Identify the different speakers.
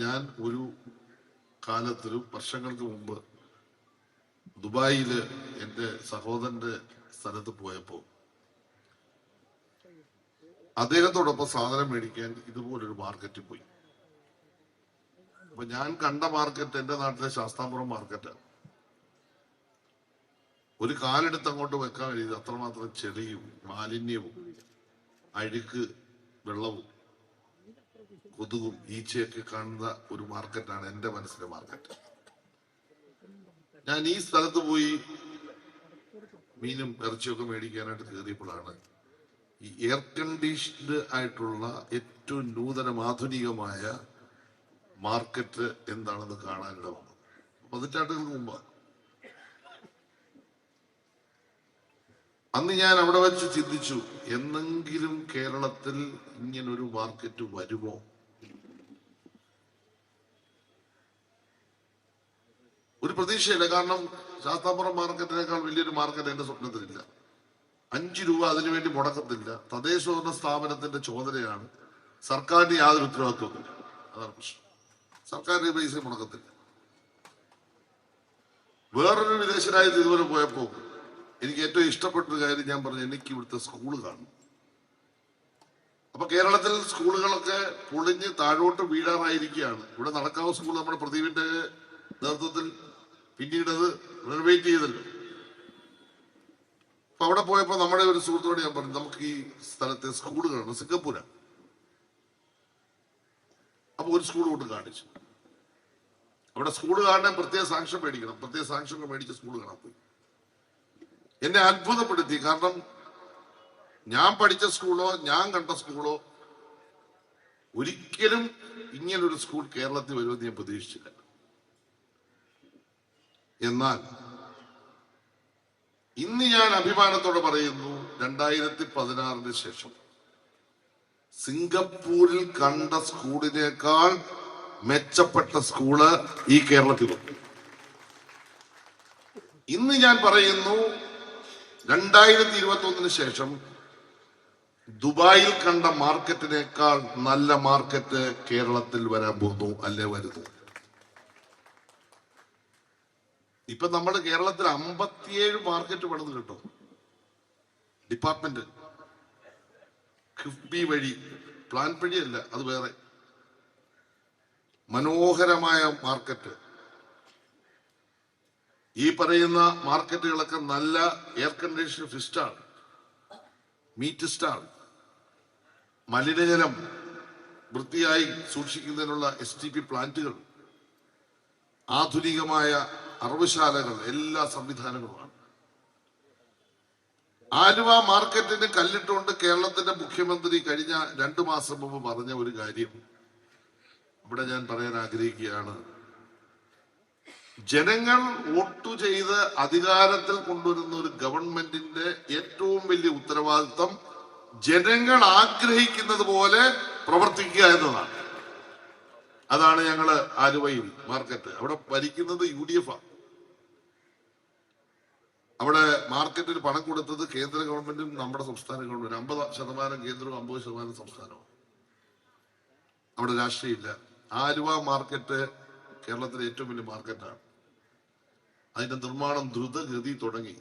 Speaker 1: ഞാൻ ഒരു കാലത്തൊരു വർഷങ്ങൾക്ക് മുമ്പ് ദുബായിൽ എന്റെ സഹോദരന്റെ സ്ഥലത്ത് പോയപ്പോ അദ്ദേഹത്തോടൊപ്പം സാധനം മേടിക്കാൻ ഇതുപോലൊരു മാർക്കറ്റിൽ പോയി. അപ്പൊ ഞാൻ കണ്ട മാർക്കറ്റ് എന്റെ നാട്ടിലെ ശാസ്താംപുരം മാർക്കറ്റ്. ഒരു കാലെടുത്ത് അങ്ങോട്ട് വെക്കാൻ കഴിയുന്നത് അത്രമാത്രം ചെളിയും മാലിന്യവും അഴുക്ക് വെള്ളവും കൊതുകും ഈച്ചയൊക്കെ കാണുന്ന ഒരു മാർക്കറ്റാണ് എന്റെ മനസ്സിലെ മാർക്കറ്റ്. ഞാൻ ഈ സ്ഥലത്ത് പോയി മീനും ഇറച്ചിയൊക്കെ മേടിക്കാനായിട്ട് കയറിയപ്പോഴാണ് ഈ എയർ കണ്ടീഷൻഡ് ആയിട്ടുള്ള ഏറ്റവും നൂതനം ആധുനികമായ മാർക്കറ്റ് എന്താണെന്ന് കാണാനിട വന്നത്. പതിറ്റാണ്ടുകൾക്ക് മുമ്പ്. അന്ന് ഞാൻ അവിടെ വെച്ച് ചിന്തിച്ചു എന്നെങ്കിലും കേരളത്തിൽ ഇങ്ങനൊരു മാർക്കറ്റ് വരുമോ? ഒരു പ്രതീക്ഷയില്ല. കാരണം ശാസ്താപുറം മാർക്കറ്റിനേക്കാൾ വലിയൊരു മാർക്കറ്റ് എന്റെ സ്വപ്നത്തിലില്ല. അഞ്ചു രൂപ അതിനുവേണ്ടി മുടക്കത്തില്ല. തദ്ദേശഭരണ സ്ഥാപനത്തിന്റെ ചുമതലയാണ് സർക്കാരിന് യാതൊരു ഉത്തരവാദിത്വമില്ല അതാണ് പ്രശ്നം. സർക്കാരിന് പൈസ മുടക്കത്തില്ല. വേറൊരു വിദേശ ഇതുവരെ പോയപ്പോ എനിക്ക് ഏറ്റവും ഇഷ്ടപ്പെട്ട ഒരു കാര്യം ഞാൻ പറഞ്ഞു എനിക്ക് ഇവിടുത്തെ സ്കൂൾ കാണും അപ്പൊ കേരളത്തിൽ സ്കൂളുകളൊക്കെ പൊളിഞ്ഞ് താഴോട്ട് വീഴാറായിരിക്കുകയാണ്. ഇവിടെ നടക്കാവ് സ്കൂൾ നമ്മുടെ പ്രദീപിന്റെ നേതൃത്വത്തിൽ പിന്നീട് അത് റിനോവേറ്റ് ചെയ്തല്ലോ. അപ്പൊ അവിടെ പോയപ്പോ നമ്മുടെ ഒരു സുഹൃത്തോട് ഞാൻ പറഞ്ഞു നമുക്ക് ഈ സ്ഥലത്തെ സ്കൂൾ കാണണം. അപ്പൊ ഒരു സ്കൂൾ കൊണ്ട് കാണിച്ചു. അവിടെ സ്കൂൾ കാണാൻ പ്രത്യേക സാങ്ഷൻ മേടിക്കണം. പ്രത്യേക സാങ്ഷൻ മേടിച്ച് സ്കൂൾ കാണാൻ പോയി. എന്നെ അത്ഭുതപ്പെടുത്തി. കാരണം ഞാൻ പഠിച്ച സ്കൂളോ ഞാൻ കണ്ട സ്കൂളോ ഒരിക്കലും ഇങ്ങനൊരു സ്കൂൾ കേരളത്തിൽ വരുമെന്ന് ഞാൻ പ്രതീക്ഷിച്ചില്ല. എന്നാൽ ഇന്ന് ഞാൻ അഭിമാനത്തോടെ പറയുന്നു രണ്ടായിരത്തി പതിനാറിന് ശേഷം സിംഗപ്പൂരിൽ കണ്ട സ്കൂളിനേക്കാൾ മെച്ചപ്പെട്ട സ്കൂൾ ഈ കേരളത്തിൽ വന്നു. ഇന്ന് ഞാൻ പറയുന്നു രണ്ടായിരത്തി ഇരുപത്തി ഒന്നിന് ശേഷം ദുബായിൽ കണ്ട മാർക്കറ്റിനേക്കാൾ നല്ല മാർക്കറ്റ് കേരളത്തിൽ വരാൻ പോകുന്നു അല്ലെ വരുന്നു? ഇപ്പൊ നമ്മുടെ കേരളത്തിൽ അമ്പത്തിയേഴ് മാർക്കറ്റ് പണിത് കിട്ടും. ഡിപ്പാർട്ട്മെന്റ്. കിഫ്ബി വഴി. പ്ലാൻ വഴിയല്ല അത് വേറെ. മനോഹരമായ മാർക്കറ്റ്. ഈ പറയുന്ന മാർക്കറ്റുകളൊക്കെ നല്ല എയർ കണ്ടീഷൻ ഫിസ്റ്റാണ്. മീറ്റ് സ്റ്റാൾ മലിനജലം വൃത്തിയായി സൂക്ഷിക്കുന്നതിനുള്ള എസ് ടി പി പ്ലാന്റുകൾ ആധുനികമായ അറവുശാലകൾ എല്ലാ സംവിധാനങ്ങളുമാണ്. ആലുവ മാർക്കറ്റിന് കല്ലിട്ടുകൊണ്ട് കേരളത്തിന്റെ മുഖ്യമന്ത്രി കഴിഞ്ഞ രണ്ടു മാസം മുമ്പ് പറഞ്ഞ ഒരു കാര്യം ഇവിടെ ഞാൻ പറയാൻ ആഗ്രഹിക്കുകയാണ്. ജനങ്ങൾ വോട്ടു ചെയ്ത് അധികാരത്തിൽ കൊണ്ടുവരുന്ന ഒരു ഗവൺമെന്റിന്റെ ഏറ്റവും വലിയ ഉത്തരവാദിത്വം ജനങ്ങൾ ആഗ്രഹിക്കുന്നത് പോലെ പ്രവർത്തിക്കുക എന്നതാണ്. അതാണ് ഞങ്ങൾ ആലുവയിൽ മാർക്കറ്റ്. അവിടെ ഭരിക്കുന്നത് യു ഡി എഫ് ആണ്. അവിടെ മാർക്കറ്റിൽ പണം കൊടുത്തത് കേന്ദ്ര ഗവൺമെന്റും നമ്മുടെ സംസ്ഥാന ഗവൺമെന്റും. അമ്പത് ശതമാനം കേന്ദ്രവും അമ്പത് ശതമാനം സംസ്ഥാനവും. അവിടെ രാഷ്ട്രീയമില്ല. ആലുവ മാർക്കറ്റ് കേരളത്തിലെ ഏറ്റവും വലിയ മാർക്കറ്റാണ്. അതിന്റെ നിർമ്മാണം ദ്രുതഗതി തുടങ്ങി.